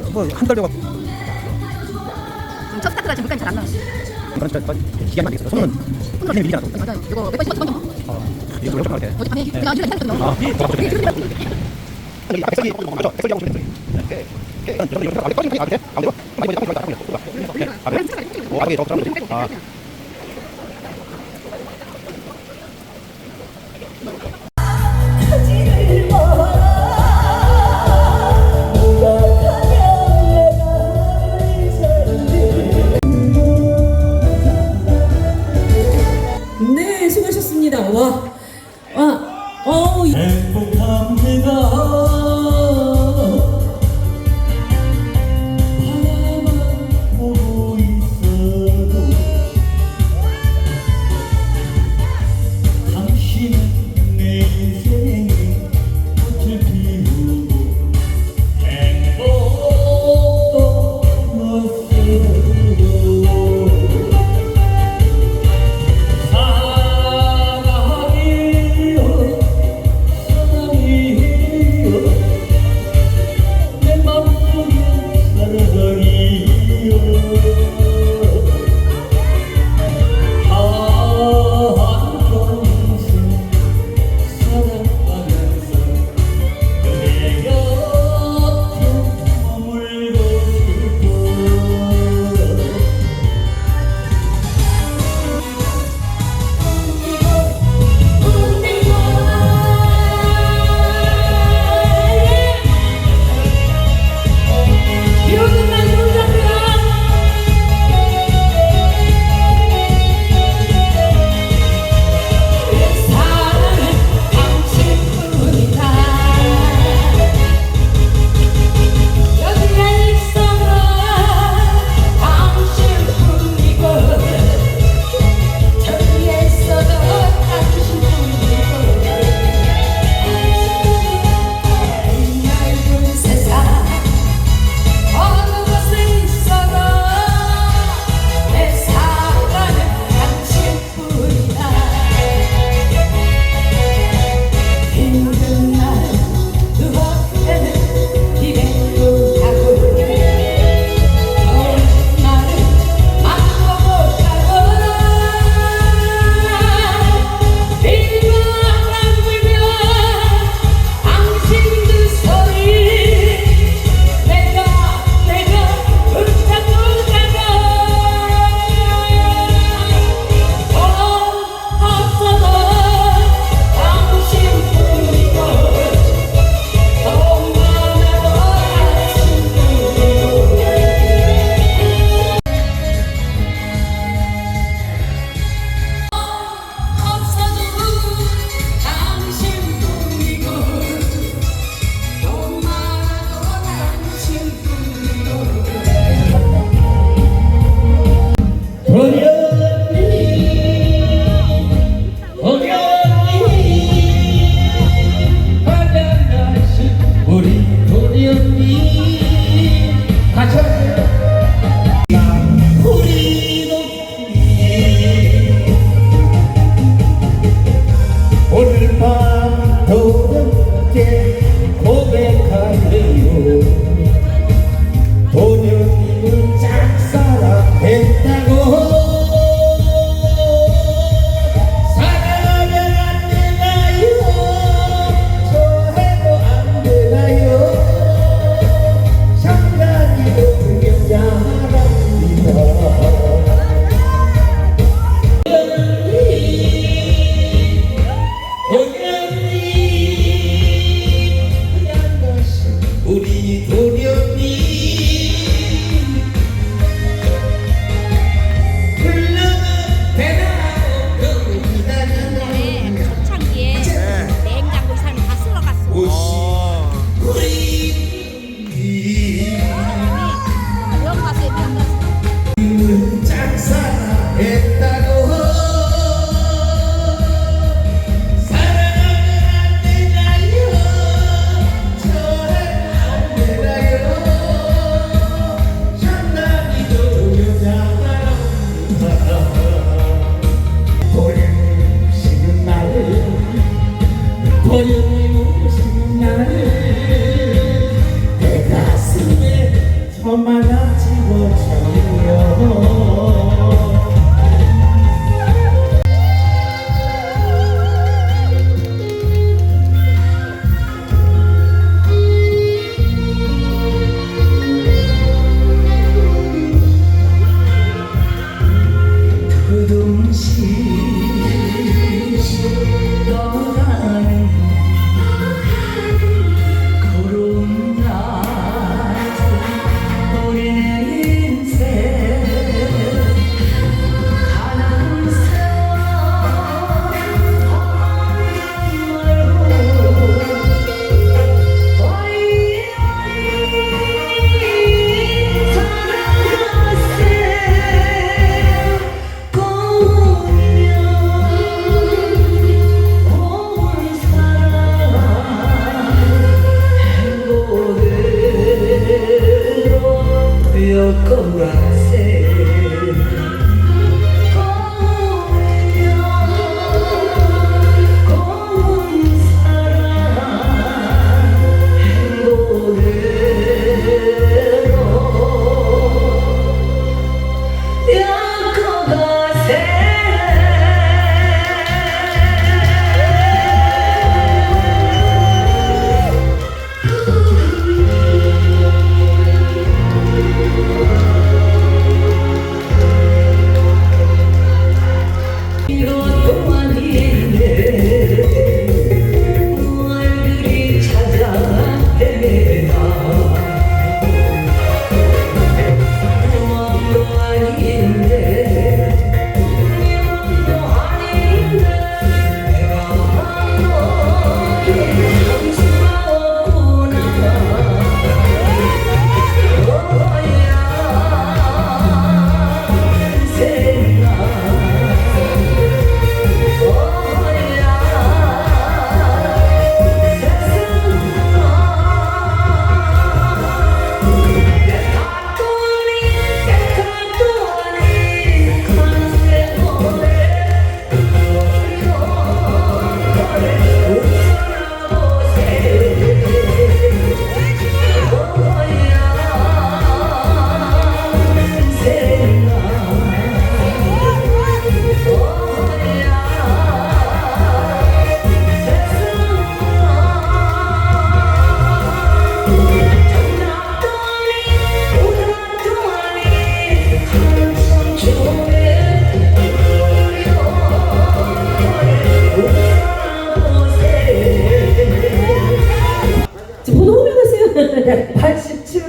뭐한 달려가 지금 첫 스타트가 지금 잘안 나왔어. 그런 진짜 기간이 되겠어. 손은 손은 밀리지 않아. 맞아. 이거 몇번 씹었던 거. 아, 이거 왜 저렇게 해? 어제 밤에 내가 아주 괜찮았거든요. 아, 더 갑자기. 여기 앞에 색이 맞죠? 색이 하고 싶은데. 네. 네. 저도 여기 앞에 빠진 편이 앞에. 아무래도 많이 보니까 딱 보이는 거. 아, 네. 아, 네. 저 사람. 아.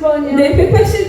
87번이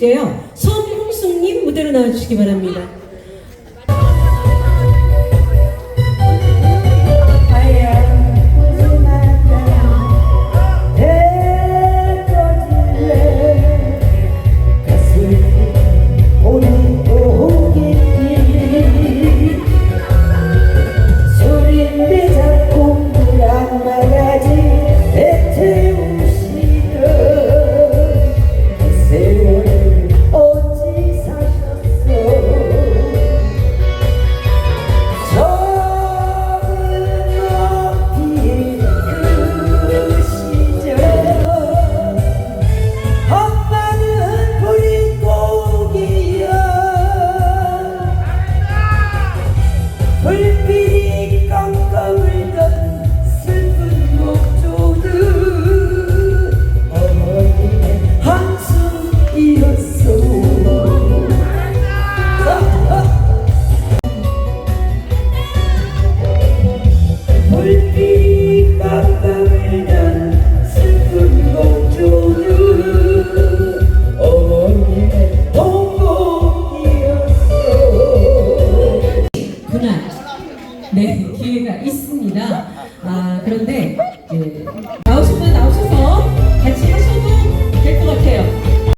드릴게요. 서홍숙님 무대로 나와주시기 바랍니다.